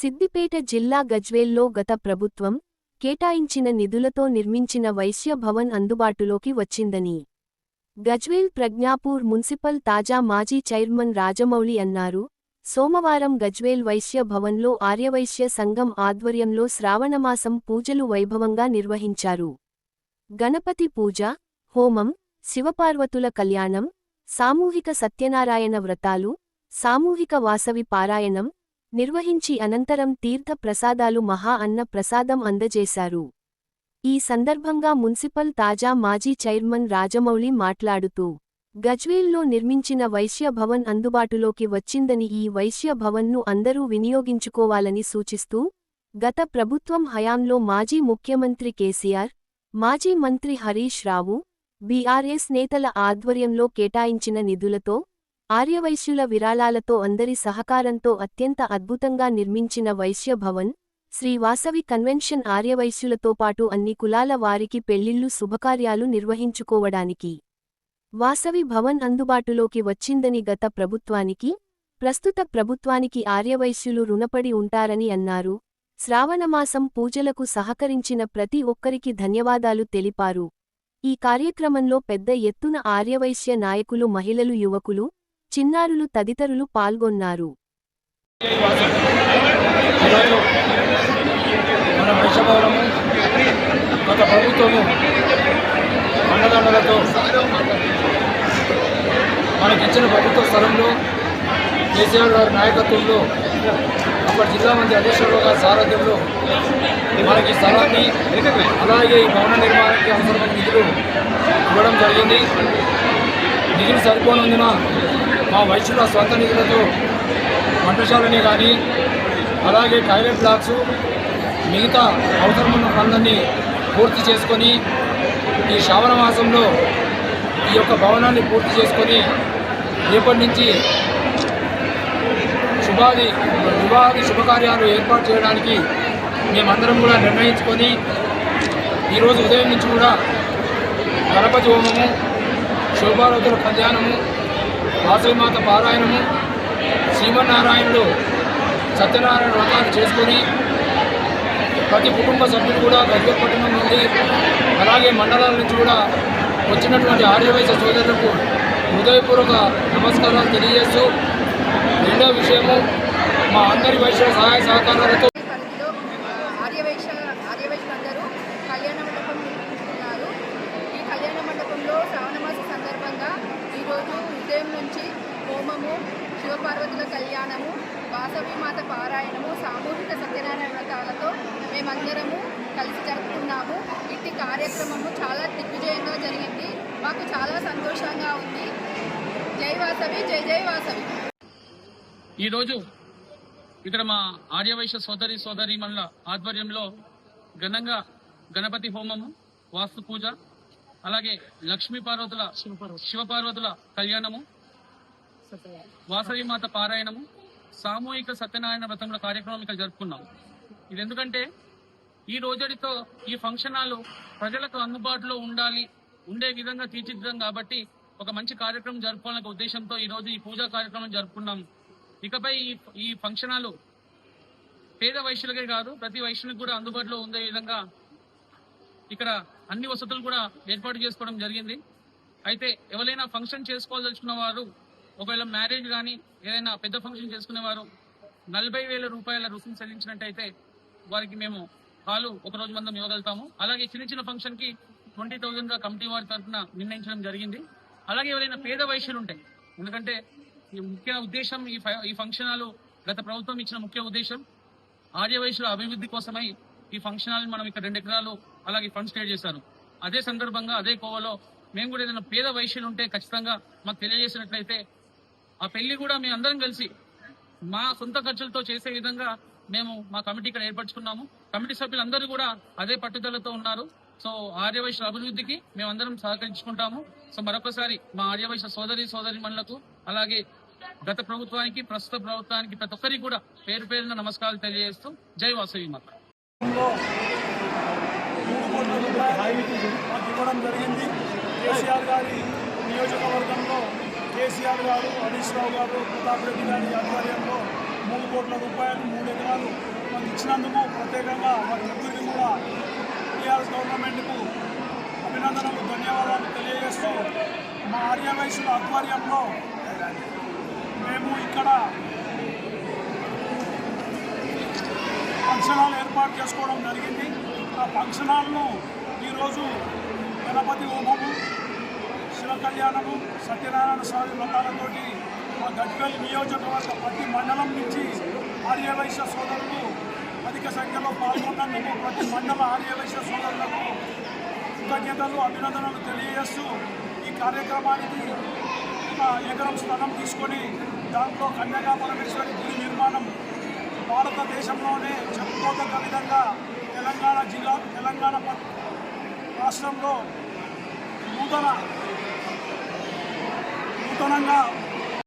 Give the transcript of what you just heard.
సిద్దిపేట జిల్లా గజ్వేల్లో గత ప్రభుత్వం కేటాయించిన నిధులతో నిర్మించిన వైశ్య భవన్ అందుబాటులోకి వచ్చిందని గజ్వేల్ ప్రజ్ఞాపూర్ మున్సిపల్ తాజా మాజీ చైర్మన్ రాజమౌళి అన్నారు. సోమవారం గజ్వేల్ వైశ్య భవన్లో ఆర్యవైశ్య సంఘం ఆధ్వర్యంలో శ్రావణమాసం పూజలు వైభవంగా నిర్వహించారు. గణపతి పూజ హోమం శివపార్వతుల కళ్యాణం సామూహిక సత్యనారాయణ వ్రతాలు సామూహిక వాసవి పారాయణం నిర్వహించి అనంతరం తీర్థ ప్రసాదాలు మహా అన్న ప్రసాదం అందజేశారు. ఈ సందర్భంగా మున్సిపల్ తాజా మాజీ చైర్మన్ రాజమౌళి మాట్లాడుతూ గజ్వేల్లో నిర్మించిన వైశ్య భవన్ అందుబాటులోకి వచ్చిందని ఈ వైశ్య భవన్ను అందరూ వినియోగించుకోవాలని సూచిస్తూ గత ప్రభుత్వం హయాంలో మాజీ ముఖ్యమంత్రి కేసీఆర్ మాజీ మంత్రి హరీష్ రావు బీఆర్ఎస్ నేతల ఆధ్వర్యంలో కేటాయించిన నిధులతో ఆర్యవైశ్యుల విరాళాలతో అందరి సహకారంతో అత్యంత అద్భుతంగా నిర్మించిన వైశ్య భవన్ శ్రీ వాసవి కన్వెన్షన్ ఆర్యవైశ్యులతో పాటు అన్ని కులాల వారికి పెళ్ళిళ్ళు శుభకార్యాలు నిర్వహించుకోవడానికి వాసవి భవన్ అందుబాటులోకి వచ్చిందని గత ప్రభుత్వానికి ప్రస్తుత ప్రభుత్వానికి ఆర్యవైశ్యులు రుణపడి ఉంటారని అన్నారు. శ్రావణమాసం పూజలకు సహకరించిన ప్రతి ఒక్కరికి ధన్యవాదాలు తెలిపారు. ఈ కార్యక్రమంలో పెద్ద ఎత్తున ఆర్యవైశ్య నాయకులు మహిళలు యువకులు చిన్నారులు తదితరులు పాల్గొన్నారు. గత ప్రభుత్వము మనకిచ్చిన ప్రభుత్వ స్థలంలో కేసీఆర్ గారి నాయకత్వంలో అప్పటి జిల్లా మంది అధ్యక్షుడు గారి సారథ్యంలో మనకి స్థలాన్ని అలాగే ఈ భవన నిర్మాణానికి అవసరమైన నిధులు ఇవ్వడం జరిగింది. నిధులు సరిపోనందున మా వైశ్యుల సొంత నిధులతో వంటశాలని కానీ అలాగే టాయిలెట్ బ్లాక్స్ మిగతా అవసరమున్న పనులన్నీ పూర్తి చేసుకొని ఈ శ్రావణ మాసంలో ఈ యొక్క భవనాన్ని పూర్తి చేసుకొని రేపటి నుంచి శుభాది వివాహాది శుభకార్యాలు ఏర్పాటు చేయడానికి మేమందరం కూడా నిర్ణయించుకొని ఈరోజు ఉదయం నుంచి కూడా గణపతి హోమము శోభారతుల కళ్యాణము వాసవిమాత పారాయణము శ్రీమన్నారాయణుడు సత్యనారాయణ వ్రతాలు చేసుకొని ప్రతి కుటుంబ సభ్యులు కూడా గజ్వేల్ నుండి అలాగే మండలాల నుంచి కూడా వచ్చినటువంటి ఆర్యవైశ్య సోదరులకు హృదయపూర్వక నమస్కారాలు తెలియజేస్తూ రెండో విషయము మా అందరి వైశ్య సహాయ సహకారాలతో ఆర్యవైశ్య ఆర్యవైశ్యులందరూ కళ్యాణ మండపం కళ్యాణ మండపంలో శ్రావణమాస సందర్భంగా ఈరోజు ఉదయం నుంచి హోమము శివపార్వతుల కళ్యాణము వాసవి మాత పారాయణము సామూహిక సత్యనారాయణ వ్రతాలతో మేమందరము కలిసి జరుపుకున్నాము. ఇట్టి కార్యక్రమము చాలా దిగ్విజయంగా జరిగింది. మాకు చాలా సంతోషంగా ఉంది. జై వాసవి జై జై వాసవి. ఈరోజు ఇక్కడ మా ఆర్యవైశ్య సోదరి సోదరి మనుల ఆధ్వర్యంలో ఘనంగా గణపతి హోమము వాస్తు పూజ అలాగే లక్ష్మీ పార్వతుల శివపార్వతుల కళ్యాణము వాసవి మాత పారాయణము సామూహిక సత్యనారాయణ వ్రతముల కార్యక్రమం ఇక్కడ జరుపుకున్నాం. ఇది ఎందుకంటే ఈ రోజుడితో ఈ ఫంక్షన్ ప్రజలకు అందుబాటులో ఉండాలి ఉండే విధంగా తీర్చిదిద్దాం కాబట్టి ఒక మంచి కార్యక్రమం జరుపుకోవాలనే ఉద్దేశంతో ఈ రోజు ఈ పూజా కార్యక్రమం జరుపుకున్నాం. ఇకపై ఈ ఈ ఫంక్షన్ పేద వైశ్యులకే కాదు ప్రతి వైశ్యులకు కూడా అందుబాటులో ఉండే విధంగా ఇక్కడ అన్ని వసతులు కూడా ఏర్పాటు చేసుకోవడం జరిగింది. అయితే ఎవరైనా ఫంక్షన్ చేసుకోవాల్సిన వారు ఒకవేళ మ్యారేజ్ కానీ ఏదైనా పెద్ద ఫంక్షన్ చేసుకునేవారు నలభై వేల రూపాయల రుసుము చెల్లించినట్టయితే వారికి మేము హాలు ఒక రోజు మందం ఇవ్వగలుగుతాము. అలాగే చిన్న చిన్న ఫంక్షన్కి ట్వంటీ థౌసండ్గా కమిటీ వారి తరఫున నిర్ణయించడం జరిగింది. అలాగే ఎవరైనా పేద వైశ్యులు ఉంటాయి ఎందుకంటే ఈ ముఖ్య ఉద్దేశం ఈ ఈ ఫంక్షన్ గత ప్రభుత్వం ఇచ్చిన ముఖ్య ఉద్దేశం ఆర్య వైశ్యుల అభివృద్ధి కోసమై ఈ ఫంక్షన్ హాల్ మనం ఇక్కడ రెండు ఎకరాలు అలాగే ఫండ్స్ క్రియేట్ చేశారు. అదే సందర్భంగా అదే కోవలో మేము కూడా ఏదైనా పేద వైశ్యులు ఉంటే ఖచ్చితంగా మాకు తెలియజేసినట్లయితే ఆ పెళ్ళి కూడా మేము అందరం కలిసి మా సొంత ఖర్చులతో చేసే విధంగా మేము మా కమిటీ ఇక్కడ ఏర్పరచుకున్నాము. కమిటీ సభ్యులందరూ కూడా అదే పట్టుదలతో ఉన్నారు. సో ఆర్యవైశ్య అభివృద్ధికి మేము అందరం సహకరించుకుంటాము. సో మరొకసారి మా ఆర్యవైశ్య సోదరి సోదరి మనులకు అలాగే గత ప్రభుత్వానికి ప్రస్తుత ప్రభుత్వానికి ప్రతి ఒక్కరికి కూడా పేరు పేరున నమస్కారాలు తెలియజేస్తూ జై వాసవి మాత్రం మూడు కోట్ల రూపాయలు ఇవ్వడం జరిగింది కేసీఆర్ గారి నియోజకవర్గంలో కేసీఆర్ గారు హరీష్ రావు గారు ప్రతాప్ రెడ్డి గారి ఆధ్వర్యంలో మూడు కోట్ల రూపాయలు మూడు ఎకరాలు ఇచ్చినందుకు ప్రత్యేకంగా వారి ముగ్గురికి కూడా టీఆర్ఎస్ గవర్నమెంట్కు అభినందనలు ధన్యవాదాలు తెలియజేస్తూ మా ఆర్యవైశ్యుల ఆధ్వర్యంలో మేము ఇక్కడ ఫంక్షన్ హాల్ ఏర్పాటు చేసుకోవడం జరిగింది. ఆ ఫంక్షన్ హాల్ను ఈరోజు గణపతి హోమము శివ కళ్యాణము సత్యనారాయణ స్వామి వ్రతాలతోటి మా గజ్వేల్ నియోజకవర్గ ప్రతి మండలం నుంచి ఆర్యవైశ్య సోదరులు అధిక సంఖ్యలో పాల్గొన్నందుకు ప్రతి మండల ఆర్యవైశ్య సోదరులకు కృతజ్ఞతలు అభినందనలు తెలియజేస్తూ ఈ కార్యక్రమానికి ఎకరం స్థలం తీసుకొని దాంట్లో కన్యకా పరమేశ్వరి గుడి నిర్మాణం భారతదేశంలోనే చెప్పుకోదగ్గ విధంగా తెలంగాణ జిల్లా తెలంగాణ రాష్ట్రంలో నూతన నూతనంగా